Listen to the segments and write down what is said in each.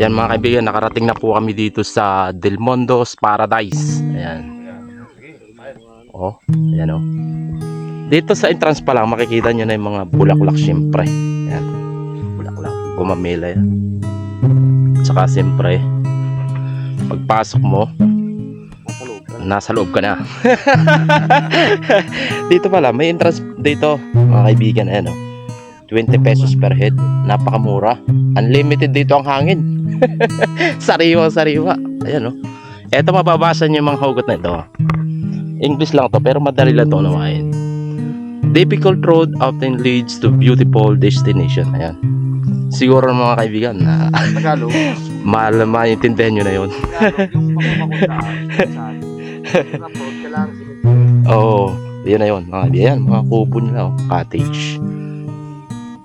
Yan mga kaibigan, nakarating na po kami dito sa Del Mondo's Paradise. Ayan. Oh, ayan oh. Dito sa entrance pa lang, makikita nyo na yung mga bulaklak syempre. Ayan. Bulaklak. Gumamela yan. Tsaka syempre, pagpasok mo, nasa loob ka na. dito pala, may entrance dito, mga kaibigan, ayan oh. 20 pesos per head. Napakamura. Unlimited dito ang hangin. sariwa, sariwa. Ayan, oh. Eto mababasa yung mga hugot na ito. English lang to, pero madali lang to unawain. Difficult road often leads to beautiful destination. Ayan. Siguro mga kaibigan na Tagalog. mahal maintindihan nyo na yun. Oo, yun na yun. Mga kaibigan, mga kubo nila, oh, cottage.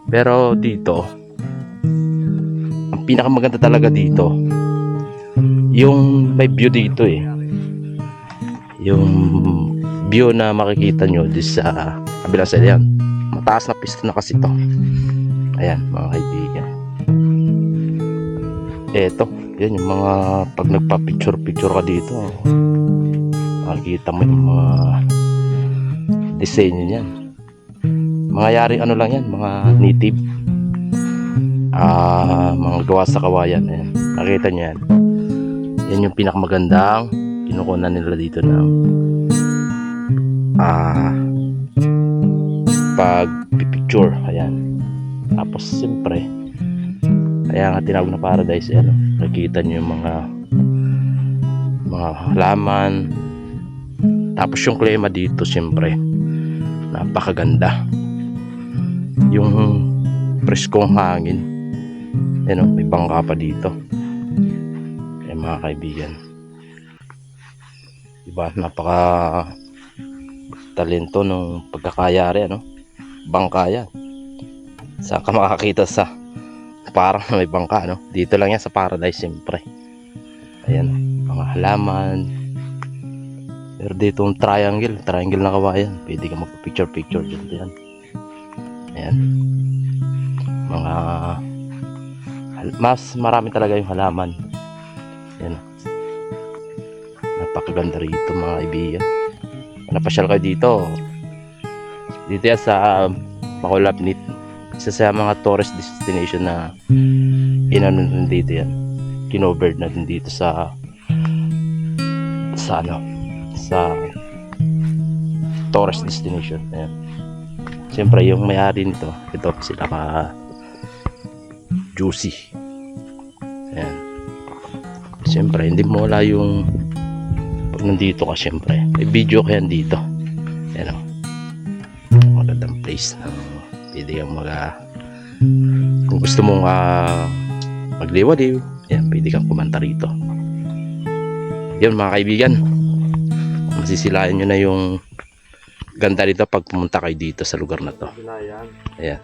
Pero dito, pinakamaganda talaga dito, yung may view dito eh. Yung view na makikita nyo di sa kabilang side yan. Mataas na pista na kasi to. Ayan, mga kaibigan. Eto, yan yung mga pag nagpa-picture-picture ka dito. Makikita mo yung mga disenyo niyan. Mga yari ano lang yan, mga native. Ah, mga gawa sa kawayan. Ayan. Nakita niyo yan. Yan yung pinakamagandang kinukunan nila dito ng ah pag picture ayan tapos siyempre kaya nga tinawag na paradise eh, ano nakikita niyo yung mga mga halaman tapos yung klima dito siyempre napakaganda yung preskong hangin yan o, may bangka pa dito. Eh mga kaibigan. Diba napaka talento ng pagkakayari ano? Bangka yan. Saan ka makakita sa parang may bangka no dito lang yan sa paradise siyempre. Ayan mga halaman. Pero dito yung triangle. Triangle na kawayan. Pwede ka magpa-picture picture dito yan. Ayan. Mga mas marami talaga yung halaman. Ayan napakaganda rito mga kaibigan. Napasyal kayo dito. Dito yan sa Makulapnit isa sa mga tourist destination na inano natin dito yan. Kinovered natin dito sa sa ano sa tourist destination. Ayan. Siyempre yung may-ari nito ito sila ka juicy. ayan siyempre hindi mo wala yung pag nandito ka siyempre. May video ka yan dito. Ayan o magandang place na pwede kang mga kung gusto mong uh, magliwaliw yan pwede kang kumanta rito. Yun mga kaibigan masisilayan nyo na yung ganda dito pag pumunta kayo dito sa lugar na to. Ayan